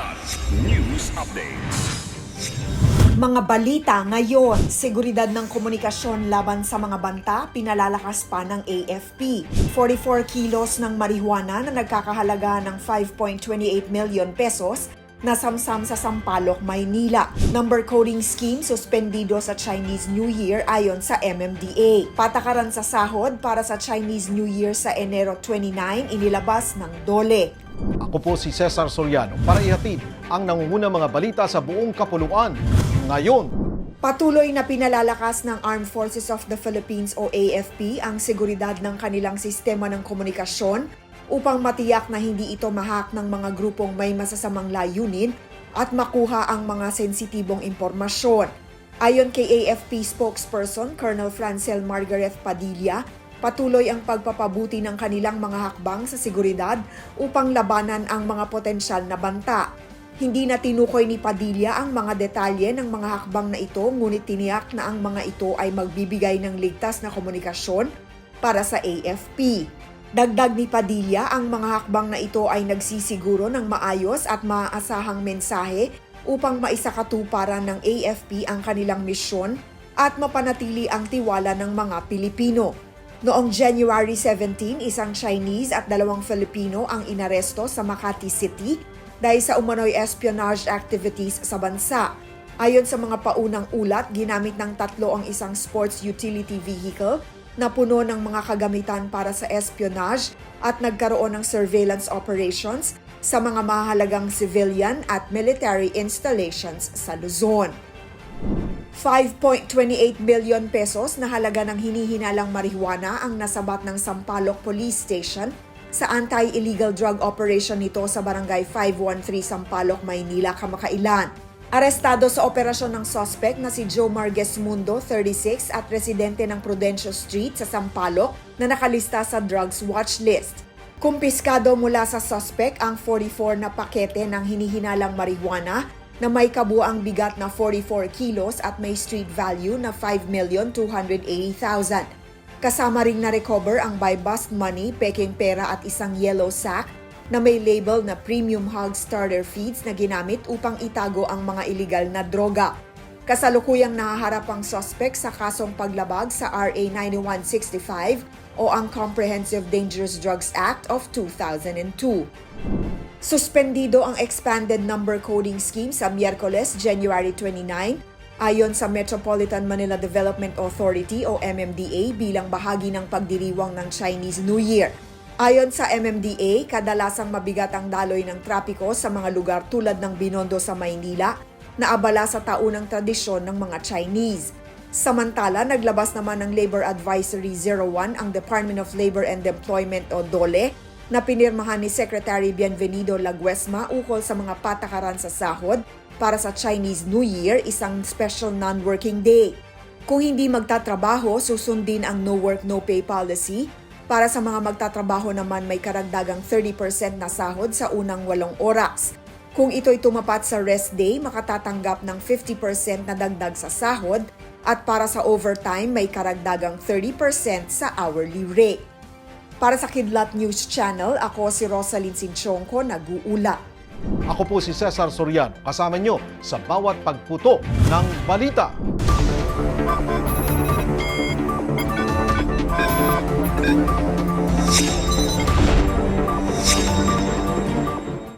Kilat News Updates. Mga balita ngayon, seguridad ng komunikasyon laban sa mga banta, pinalalakas pa ng AFP. 44 kilos ng marijuana na nagkakahalaga ng 5.28 million pesos nasamsam sa Sampaloc, Maynila. Number coding scheme suspendido sa Chinese New Year ayon sa MMDA. Patakaran sa sahod para sa Chinese New Year sa Enero 29 inilabas ng DOLE. Ako po si Cesar Soriano para ihatid ang nangungunang mga balita sa buong kapuluan. Ngayon, Patuloy na pinalalakas ng Armed Forces of the Philippines o AFP ang seguridad ng kanilang sistema ng komunikasyon upang matiyak na hindi ito mahak ng mga grupong may masasamang layunin at makuha ang mga sensitibong impormasyon. Ayon kay AFP spokesperson Colonel Francel Margaret Padilla, patuloy ang pagpapabuti ng kanilang mga hakbang sa seguridad upang labanan ang mga potensyal na banta. Hindi na tinukoy ni Padilla ang mga detalye ng mga hakbang na ito ngunit tiniyak na ang mga ito ay magbibigay ng ligtas na komunikasyon para sa AFP. Dagdag ni Padilla, ang mga hakbang na ito ay nagsisiguro ng maayos at maaasahang mensahe upang maisakatuparan ng AFP ang kanilang misyon at mapanatili ang tiwala ng mga Pilipino. Noong January 17, isang Chinese at dalawang Filipino ang inaresto sa Makati City dahil sa umano'y espionage activities sa bansa. Ayon sa mga paunang ulat, ginamit ng tatlo ang isang sports utility vehicle na puno ng mga kagamitan para sa espionage at nagkaroon ng surveillance operations sa mga mahalagang civilian at military installations sa Luzon. 5.28 billion pesos na halaga ng hinihinalang marijuana ang nasabat ng Sampaloc Police Station sa anti-illegal drug operation nito sa Barangay 513 Sampaloc, Maynila, kamakailan. Arestado sa operasyon ng suspect na si Joe Marges Mundo, 36, at residente ng Prudencio Street sa Sampaloc na nakalista sa drugs watch list. Kumpiskado mula sa suspect ang 44 na pakete ng hinihinalang marijuana na may kabuang bigat na 44 kilos at may street value na 5,280,000. Kasama ring na-recover ang buy bust money, peking pera at isang yellow sack na may label na premium hog starter feeds na ginamit upang itago ang mga illegal na droga. Kasalukuyang nahaharap ang suspect sa kasong paglabag sa RA 9165 o ang Comprehensive Dangerous Drugs Act of 2002. Suspendido ang expanded number coding scheme sa Miyerkules, January 29, ayon sa Metropolitan Manila Development Authority o MMDA bilang bahagi ng pagdiriwang ng Chinese New Year. Ayon sa MMDA, kadalasang mabigat ang daloy ng trapiko sa mga lugar tulad ng Binondo sa Maynila na abala sa taunang tradisyon ng mga Chinese. Samantala, naglabas naman ng Labor Advisory 01 ang Department of Labor and Employment o DOLE na pinirmahan ni Secretary Bienvenido Laguesma ukol sa mga patakaran sa sahod para sa Chinese New Year, isang special non-working day. Kung hindi magtatrabaho, susundin ang no work no pay policy. Para sa mga magtatrabaho naman may karagdagang 30% na sahod sa unang walong oras. Kung ito'y tumapat sa rest day, makatatanggap ng 50% na dagdag sa sahod at para sa overtime may karagdagang 30% sa hourly rate. Para sa Kidlat News Channel, ako si Rosalyn Sinchonko, nag-uula. ako po si Cesar Soriano kasama nyo sa bawat pagputo ng balita.